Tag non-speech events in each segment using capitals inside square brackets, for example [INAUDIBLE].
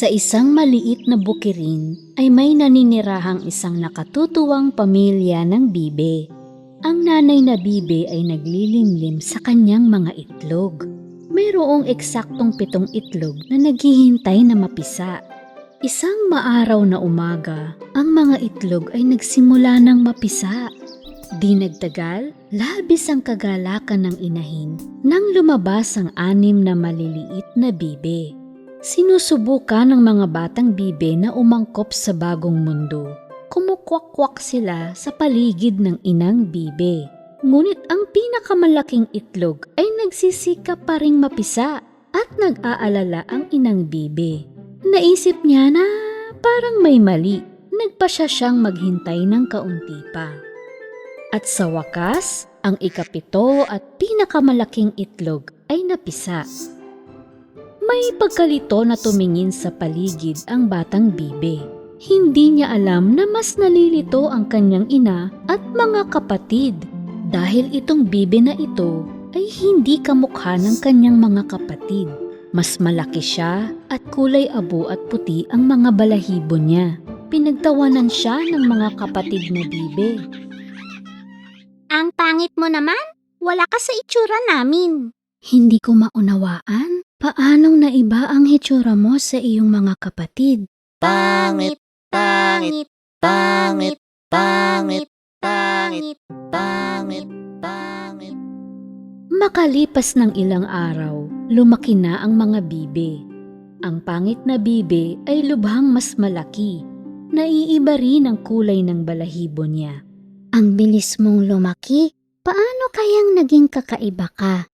Sa isang maliit na bukirin ay may naninirahang isang nakatutuwang pamilya ng bibe. Ang nanay na bibe ay naglilimlim sa kanyang mga itlog. Mayroong eksaktong pitong itlog na naghihintay na mapisa. Isang maaraw na umaga, ang mga itlog ay nagsimula ng mapisa. Di nagtagal, labis ang kagalakan ng inahin nang lumabas ang anim na maliliit na bibe. Sinusubukan ng mga batang bibe na umangkop sa bagong mundo. Kumukwak-kwak sila sa paligid ng inang bibe. Ngunit ang pinakamalaking itlog ay nagsisikap pa ring mapisa at nag-aalala ang inang bibe. Naisip niya na parang may mali. Nagpa siya siyang maghintay ng kaunti pa. At sa wakas, ang ikapito at pinakamalaking itlog ay napisa. May pagkalito na tumingin sa paligid ang batang bibe. Hindi niya alam na mas nalilito ang kanyang ina at mga kapatid dahil itong bibe na ito ay hindi kamukha ng kanyang mga kapatid. Mas malaki siya at kulay abo at puti ang mga balahibo niya. Pinagtawanan siya ng mga kapatid na bibe. Ang pangit mo naman. Wala ka sa itsura namin. Hindi ko maunawaan paanong naiba ang hitsura mo sa iyong mga kapatid. Pangit, pangit, pangit, pangit, pangit, pangit, pangit. Makalipas ng ilang araw, lumaki na ang mga bibe. Ang pangit na bibe ay lubhang mas malaki. Naiiba rin ang kulay ng balahibo niya. Ang bilis mong lumaki. Paano kayang naging kakaiba ka?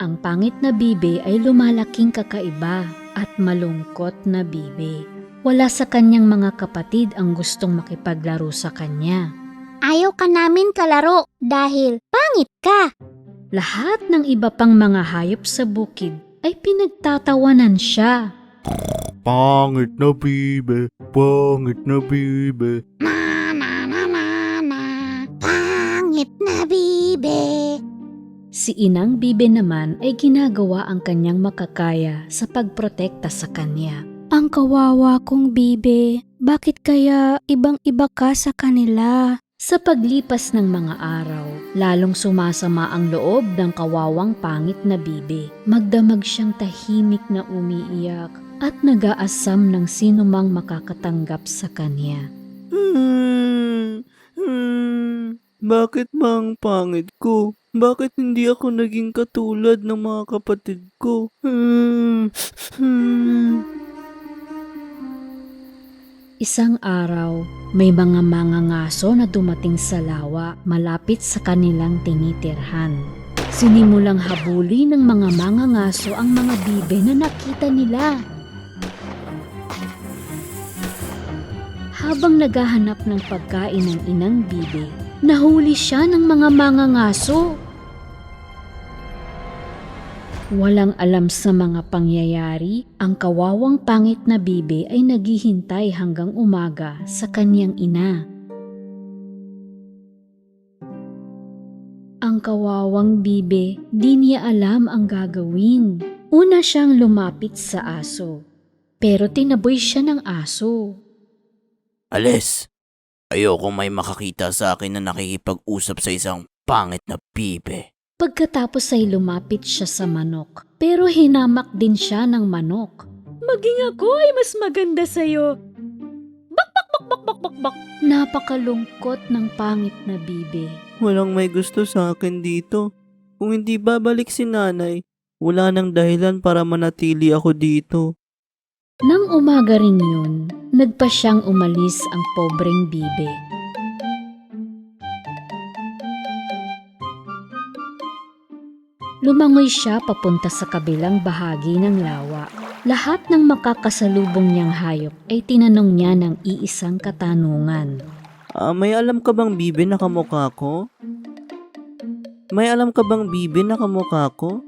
Ang pangit na bibe ay lumalaking kakaiba at malungkot na bibe. Wala sa kanyang mga kapatid ang gustong makipaglaro sa kanya. Ayaw ka namin kalaro dahil pangit ka. Lahat ng iba pang mga hayop sa bukid ay pinagtatawanan siya. Pangit na bibe, pangit na bibe. Na na na na na. Pangit na bibe. Si Inang Bibe naman ay ginagawa ang kanyang makakaya sa pagprotekta sa kanya. Ang kawawa kong Bibe, bakit kaya ibang-iba ka sa kanila? Sa paglipas ng mga araw, lalong sumasama ang loob ng kawawang pangit na Bibe. Magdamag siyang tahimik na umiiyak at nag-aasam ng sinumang makakatanggap sa kanya. Hmm, hmm, bakit ba ang pangit ko? Bakit hindi ako naging katulad ng mga kapatid ko? Hmm, hmm. Isang araw, may mga mangangaso na dumating sa lawa malapit sa kanilang tinitirhan. Sinimulang habuli ng mga mangangaso ang mga bibe na nakita nila. Habang naghahanap ng pagkain ng inang bibe, nahuli siya ng mga mangangaso. Walang alam sa mga pangyayari, ang kawawang pangit na bibe ay naghihintay hanggang umaga sa kanyang ina. Ang kawawang bibe, di niya alam ang gagawin. Una siyang lumapit sa aso. Pero tinaboy siya ng aso. Alis! Ayokong may makakita sa akin na nakikipag-usap sa isang pangit na bibe. Pagkatapos ay lumapit siya sa manok, pero hinamak din siya ng manok. Maging ako ay mas maganda sa'yo. Bak, bak, bak, bak, bak, bak, bak. Napakalungkot ng pangit na bibe. Walang may gusto sa akin dito. Kung hindi babalik si nanay, wala nang dahilan para manatili ako dito. Nang umaga rin yun, nagpa siyang umalis ang pobreng bibe. Lumangoy siya papunta sa kabilang bahagi ng lawa. Lahat ng makakasalubong niyang hayop ay tinanong niya ng iisang katanungan. Ah, may alam ka bang bibe na kamukha ko? May alam ka bang bibe na kamukha ko?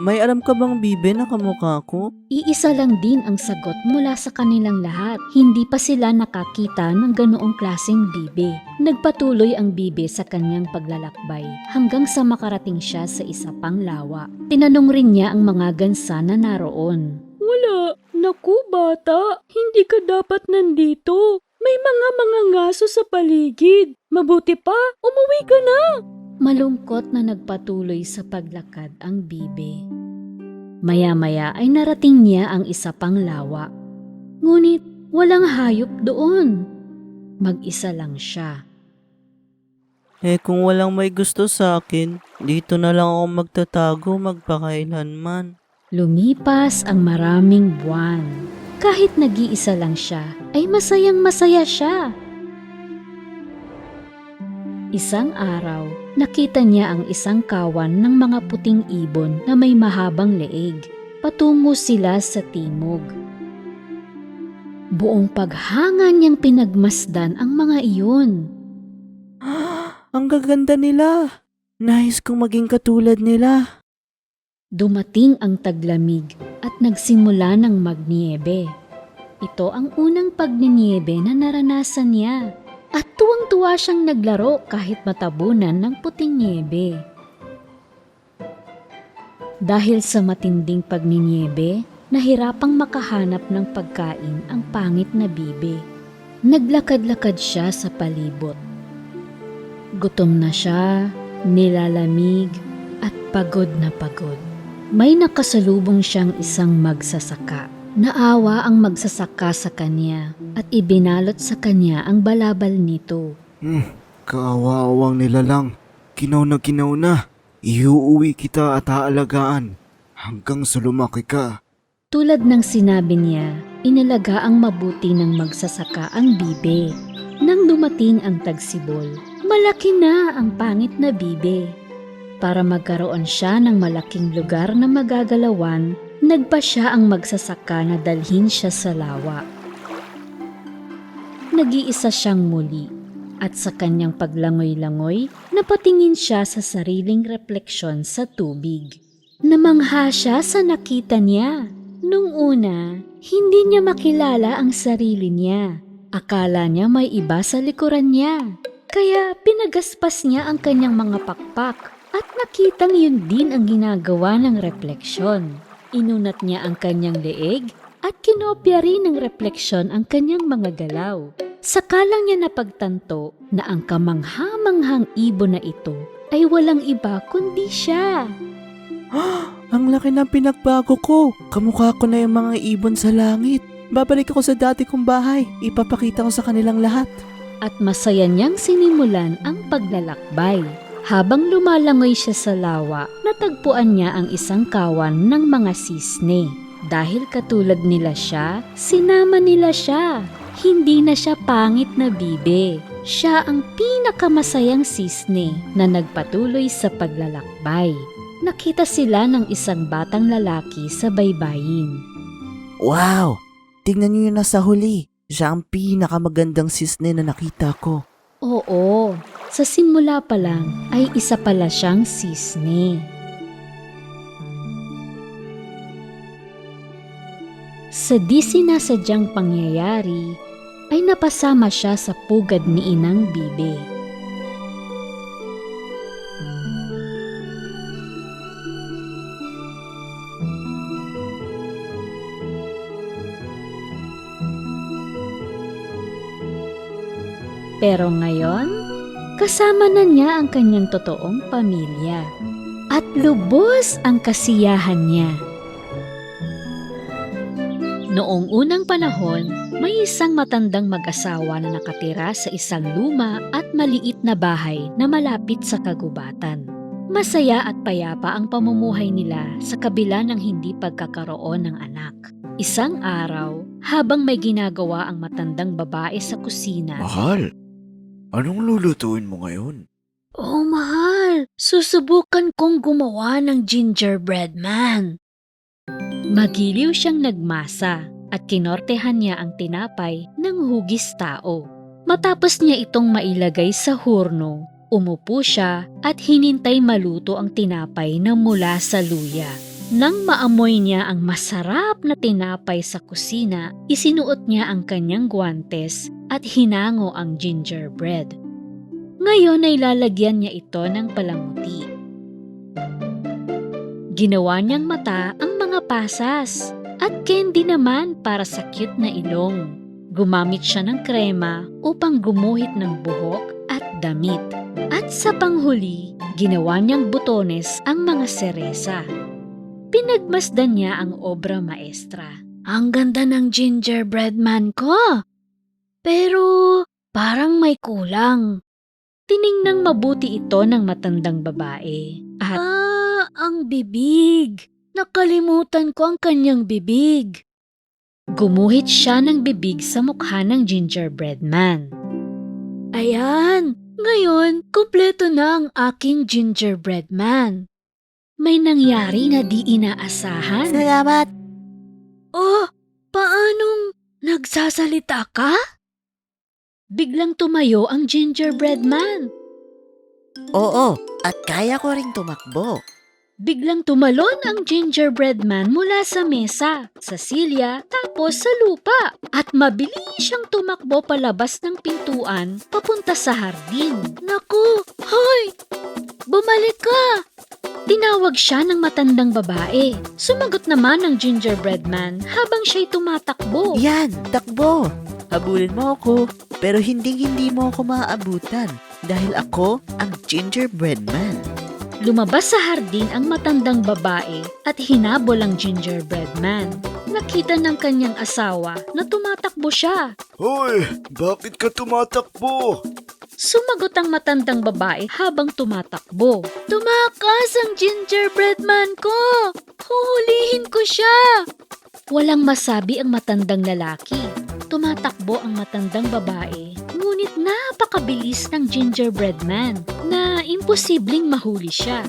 May alam ka bang bibe na kamukha ko? Iisa lang din ang sagot mula sa kanilang lahat. Hindi pa sila nakakita ng ganoong klaseng bibe. Nagpatuloy ang bibe sa kanyang paglalakbay hanggang sa makarating siya sa isa pang lawa. Tinanong rin niya ang mga gansa na naroon. Wala. Naku, bata. Hindi ka dapat nandito. May mga mga ngaso sa paligid. Mabuti pa, umuwi ka na. Malungkot na nagpatuloy sa paglakad ang bibe. Maya-maya ay narating niya ang isa pang lawa. Ngunit walang hayop doon. Mag-isa lang siya. Eh kung walang may gusto sa akin, dito na lang ako magtatago magpakailanman. Lumipas ang maraming buwan. Kahit nag-iisa lang siya, ay masayang masaya siya. Isang araw, nakita niya ang isang kawan ng mga puting ibon na may mahabang leeg. Patungo sila sa timog. Buong paghanga niyang pinagmasdan ang mga iyon. [GASPS] Ang gaganda nila. Nais kong maging katulad nila. Dumating ang taglamig at nagsimula ng magniebe. Ito ang unang pagniniebe na naranasan niya. At tuwang-tuwa siyang naglaro kahit matabunan ng puting niebe. Dahil sa matinding pagniniebe, nahirapang makahanap ng pagkain ang pangit na bibe. Naglakad-lakad siya sa palibot. Gutom na siya, nilalamig, at pagod na pagod. May nakasalubong siyang isang magsasaka. Naawa ang magsasaka sa kanya at ibinalot sa kanya ang balabal nito. Hmm, kaawawang nila lang. Kinaw na kinaw na. Iuuwi kita at aalagaan. Hanggang sa lumaki ka. Tulad ng sinabi niya, inalaga ang mabuti ng magsasaka ang bibe. Nang dumating ang tagsibol, malaki na ang pangit na bibe. Para magkaroon siya ng malaking lugar na magagalawan, nagpa siya ang magsasaka na dalhin siya sa lawa. Nag-iisa siyang muli at sa kanyang paglangoy-langoy, napatingin siya sa sariling refleksyon sa tubig. Namangha siya sa nakita niya. Nung una, hindi niya makilala ang sarili niya. Akala niya may iba sa likuran niya. Kaya pinagaspas niya ang kanyang mga pakpak at nakitang yun din ang ginagawa ng refleksyon. Inunat niya ang kanyang leeg at kinopya rin ng refleksyon ang kanyang mga galaw. Saka lang niya napagtanto na ang kamangha-manghang ibon na ito ay walang iba kundi siya. [GASPS] Ang laki ng pinagbago ko. Kamukha ko na yung mga ibon sa langit. Babalik ako sa dati kong bahay. Ipapakita ko sa kanilang lahat. at masaya niyang sinimulan ang paglalakbay. Habang lumalangoy siya sa lawa, natagpuan niya ang isang kawan ng mga sisne. Dahil katulad nila siya, sinama nila siya. Hindi na siya pangit na bibe. Siya ang pinakamasayang sisne na nagpatuloy sa paglalakbay. Nakita sila ng isang batang lalaki sa baybayin. Wow! Tingnan niyo yung nasa huli. Siya ang pinakamagandang sisne na nakita ko. Oo, sa simula pa lang ay isa pala siyang sisne. Sa di sinasadyang pangyayari, ay napasama siya sa pugad ni Inang Bibe. Pero ngayon, kasama na niya ang kanyang totoong pamilya. At lubos ang kasiyahan niya. Noong unang panahon, may isang matandang mag-asawa na nakatira sa isang luma at maliit na bahay na malapit sa kagubatan. Masaya at payapa ang pamumuhay nila sa kabila ng hindi pagkakaroon ng anak. Isang araw, habang may ginagawa ang matandang babae sa kusina, Mahal, anong lulutuin mo ngayon? Oh, mahal! Susubukan kong gumawa ng gingerbread man. Magiliw siyang nagmasa at kinortehan niya ang tinapay ng hugis tao. Matapos niya itong mailagay sa hurno, umupo siya at hinintay maluto ang tinapay na mula sa luya. Nang maamoy niya ang masarap na tinapay sa kusina, isinuot niya ang kanyang guwantes at hinango ang gingerbread. Ngayon ay lalagyan niya ito ng palamuti. Ginawa niyang mata ang mga pasas at candy naman para sa cute na ilong. Gumamit siya ng krema upang gumuhit ng buhok at damit. At sa panghuli, ginawa niyang butones ang mga seresa. Pinagmasdan niya ang obra maestra. Ang ganda ng gingerbread man ko. Pero parang may kulang. Tiningnang mabuti ito ng matandang babae. At, ah, ang bibig. Nakalimutan ko ang kanyang bibig. Gumuhit siya ng bibig sa mukha ng gingerbread man. Ayan, ngayon, kumpleto na ang aking gingerbread man. May nangyari na di inaasahan. Salamat. Oh, paanong nagsasalita ka? Biglang tumayo ang gingerbread man. Oo, at kaya ko ring tumakbo. Biglang tumalon ang gingerbread man mula sa mesa, sa silya, tapos sa lupa. At mabilis siyang tumakbo palabas ng pintuan papunta sa hardin. Naku! Hoy! Bumalik ka! Tinawag siya ng matandang babae. Sumagot naman ang gingerbread man habang siya'y tumatakbo. Yan, takbo. Habulin mo ako, pero hindi hindi mo ako maaabutan dahil ako ang gingerbread man. Lumabas sa hardin ang matandang babae at hinabol ang gingerbread man. Nakita ng kanyang asawa na tumatakbo siya. Hoy, bakit ka tumatakbo? Sumagot ang matandang babae habang tumatakbo. Tumakas ang gingerbread man ko! Huhulihin ko siya! Walang masabi ang matandang lalaki. Tumatakbo ang matandang babae, ngunit napakabilis ng gingerbread man na imposibleng mahuli siya.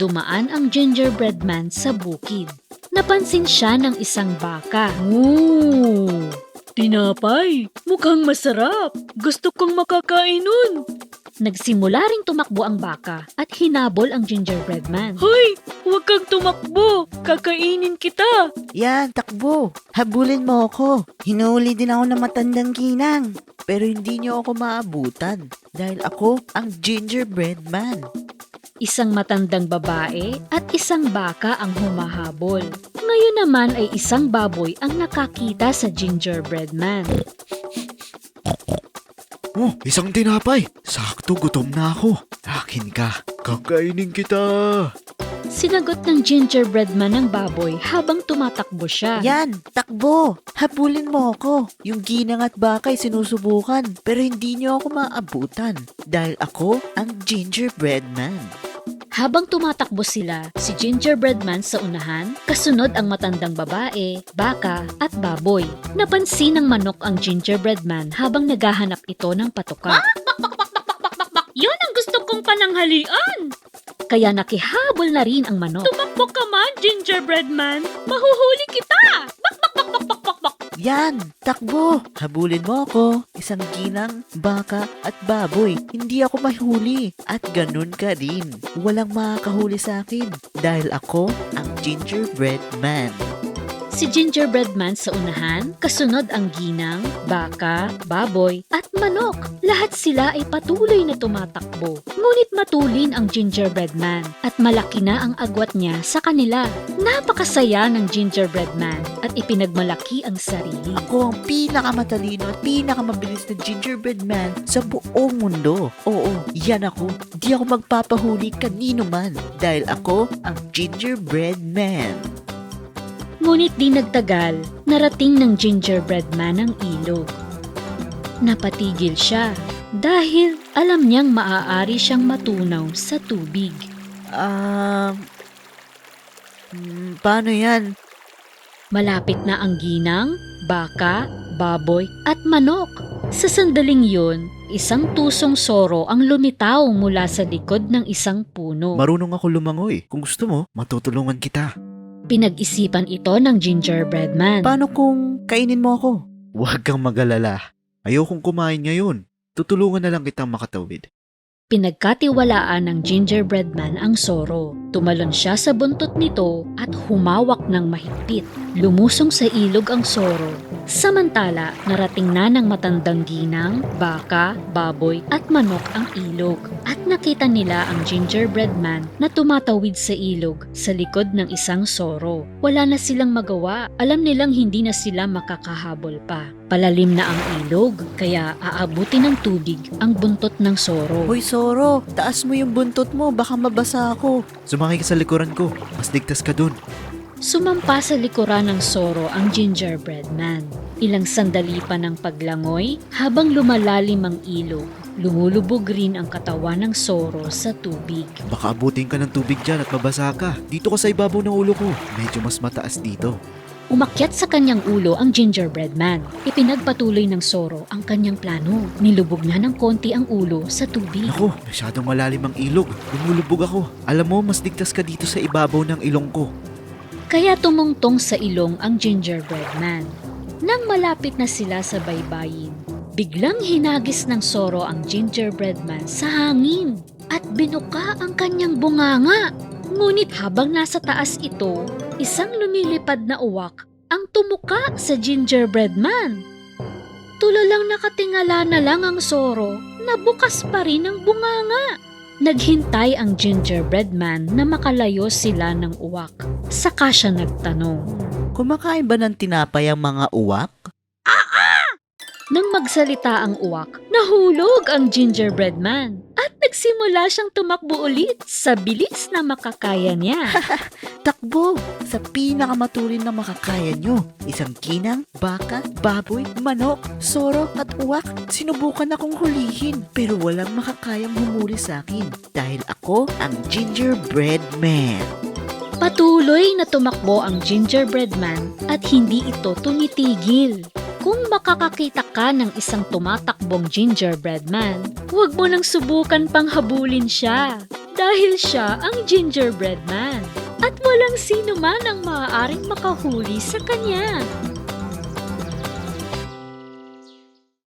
Dumaan ang gingerbread man sa bukid. Napansin siya ng isang baka. Ooh! Tinapay! Mukhang masarap! Gusto kong makakain nun! Nagsimula ring tumakbo ang baka at hinabol ang gingerbread man. Hoy! Huwag kang tumakbo! Kakainin kita! Yan, takbo. Habulin mo ako. Hinuli din ako ng matandang ginang. Pero hindi niyo ako maabutan dahil ako ang gingerbread man. Isang matandang babae at isang baka ang humahabol. Ngayon naman ay isang baboy ang nakakita sa gingerbread man. Oh, isang tinapay. Sakto, gutom na ako. Akin ka. Kakainin kita. Sinagot ng gingerbread man ng baboy habang tumatakbo siya. Yan, takbo. Habulin mo ako. Yung ginang at bakay sinusubukan pero hindi niyo ako maabutan dahil ako ang gingerbread man. Habang tumatakbo sila, si gingerbread man sa unahan, kasunod ang matandang babae, baka at baboy. Napansin ng manok ang gingerbread man habang naghahanap ito ng patuka. Yun ang gusto kong pananghalian! Kaya nakihabol na rin ang manok. Tumakbo ka man, gingerbread man! Mahuhuli kita! Yan, takbo. Habulin mo ako. Isang ginang, baka at baboy. Hindi ako mahuli. At ganun ka rin. Walang makakahuli sa akin dahil ako ang gingerbread man. Si gingerbread man sa unahan, kasunod ang ginang, baka, baboy, at manok. Lahat sila ay patuloy na tumatakbo. Ngunit matulin ang gingerbread man at malaki na ang agwat niya sa kanila. Napakasaya ng gingerbread man at ipinagmalaki ang sarili. Ako ang pinakamatalino at pinakamabilis na gingerbread man sa buong mundo. Oo, yan ako. Di ako magpapahuli kanino man dahil ako ang gingerbread man. Ngunit di nagtagal, narating ng gingerbread man ang ilog. Napatigil siya dahil alam niyang maaari siyang matunaw sa tubig. Um, mm, paano yan? Malapit na ang ginang, baka, baboy at manok. Sa sandaling yun, isang tusong soro ang lumitaw mula sa likod ng isang puno. Marunong ako lumangoy. Kung gusto mo, matutulungan kita. Pinag-isipan ito ng gingerbread man. Paano kung kainin mo ako? Huwag kang magalala. Ayokong kumain ngayon. Tutulungan na lang kitang makatawid. Pinagkatiwalaan ng gingerbread man ang soro. Tumalon siya sa buntot nito at humawak ng mahigpit. Lumusong sa ilog ang soro. Samantala, narating na ng matandang ginang, baka, baboy at manok ang ilog. At nakita nila ang gingerbread man na tumatawid sa ilog sa likod ng isang soro. Wala na silang magawa. Alam nilang hindi na sila makakahabol pa. Palalim na ang ilog, kaya aabuti ng tubig ang buntot ng soro. Hoy Soro, taas mo yung buntot mo, baka mabasa ako. Sumakay ka sa likuran ko. Mas ligtas ka dun. Sumampa sa likuran ng Soro ang gingerbread man. Ilang sandali pa ng paglangoy habang lumalalim ang ilog. Lumulubog rin ang katawan ng Soro sa tubig. Baka abutin ka ng tubig dyan at mabasa ka. Dito ka sa ibabaw ng ulo ko. Medyo mas mataas dito. Umakyat sa kanyang ulo ang gingerbread man. Ipinagpatuloy ng Soro ang kanyang plano. Nilubog na ng konti ang ulo sa tubig. Naku, masyadong malalim ang ilog. Lumulubog ako. Alam mo, mas ligtas ka dito sa ibabaw ng ilong ko. Kaya tumungtong sa ilong ang gingerbread man. Nang malapit na sila sa baybayin, biglang hinagis ng Soro ang gingerbread man sa hangin at binuka ang kanyang bunganga. Ngunit habang nasa taas ito, isang lumilipad na uwak ang tumuka sa gingerbread man. Tulalang nakatingala na lang ang Soro na bukas pa rin ang bunganga. Naghintay ang gingerbread man na makalayo sila ng uwak. Saka siya nagtanong. Kumakain ba ng tinapay ang mga uwak? Nang magsalita ang uwak, nahulog ang gingerbread man at nagsimula siyang tumakbo ulit sa bilis na makakaya niya. [LAUGHS] Takbo sa pinakamaturin na makakaya nyo. Isang kinang, baka, baboy, manok, soro at uwak. Sinubukan akong hulihin pero walang makakayang humuli sa akin dahil ako ang gingerbread man. Patuloy na tumakbo ang gingerbread man at hindi ito tumitigil. Kung makakakita ka ng isang tumatakbong gingerbread man, huwag mo nang subukan pang habulin siya. Dahil siya ang gingerbread man. At walang sino man ang maaaring makahuli sa kanya.